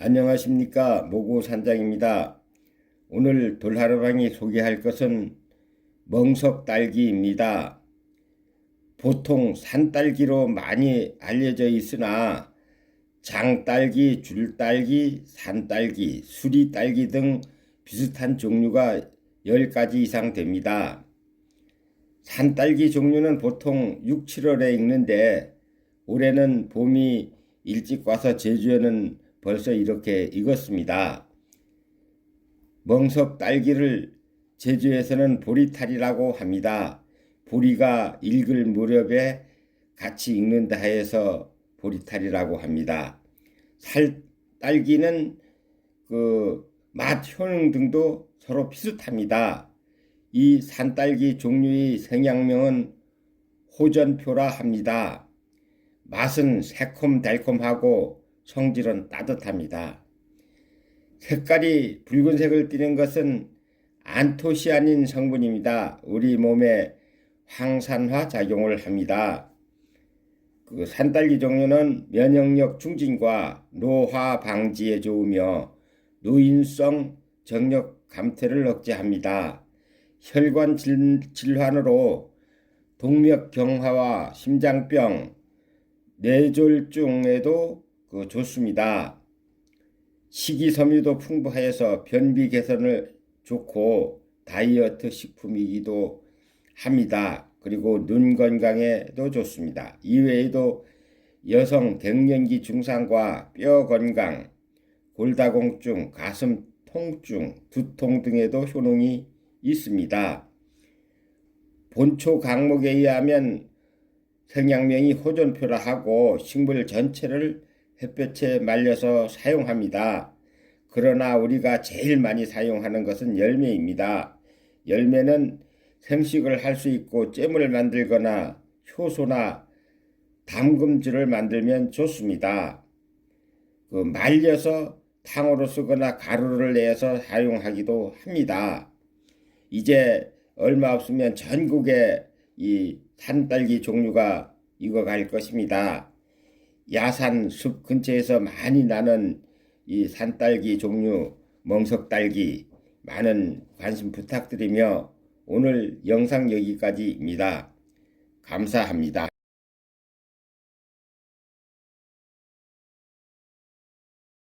안녕하십니까 모고 산장입니다. 오늘 돌하루방이 소개할 것은 멍석 딸기입니다. 보통 산딸기로 많이 알려져 있으나 장딸기, 줄딸기, 산딸기, 수리딸기 등 비슷한 종류가 10가지 이상 됩니다. 산딸기 종류는 보통 6, 7월에 익는데 올해는 봄이 일찍 와서 제주에는 벌써 이렇게 익었습니다. 멍석 딸기를 제주에서는 보리탈이라고 합니다. 보리가 익을 무렵에 같이 익는다 해서 보리탈이라고 합니다. 살 딸기는 그 맛 효능 등도 서로 비슷합니다. 이 산딸기 종류의 생양명은 호전표라 합니다. 맛은 새콤달콤하고 성질은 따뜻합니다. 색깔이 붉은색을 띠는 것은 안토시아닌 성분입니다. 우리 몸에 황산화 작용을 합니다. 그 산딸기 종류는 면역력 충진과 노화 방지에 좋으며 노인성 정력 감퇴를 억제합니다. 혈관 질, 질환으로 동맥 경화와 심장병, 뇌졸중에도 그 좋습니다. 식이섬유도 풍부해서 변비 개선을 좋고 다이어트 식품이기도 합니다. 그리고 눈 건강에도 좋습니다. 이외에도 여성 갱년기 증상과 뼈 건강, 골다공증, 가슴 통증, 두통 등에도 효능이 있습니다. 본초 강목에 의하면 생양명이 호전표라 하고 식물 전체를 햇볕에 말려서 사용합니다. 그러나 우리가 제일 많이 사용하는 것은 열매입니다. 열매는 생식을 할 수 있고 잼을 만들거나 효소나 담금주를 만들면 좋습니다. 그 말려서 탕으로 쓰거나 가루를 내서 사용하기도 합니다. 이제 얼마 없으면 전국에 이 산딸기 종류가 익어갈 것입니다. 야산 숲 근처에서 많이 나는 이 산딸기 종류 멍석딸기 많은 관심 부탁드리며 오늘 영상 여기까지입니다. 감사합니다.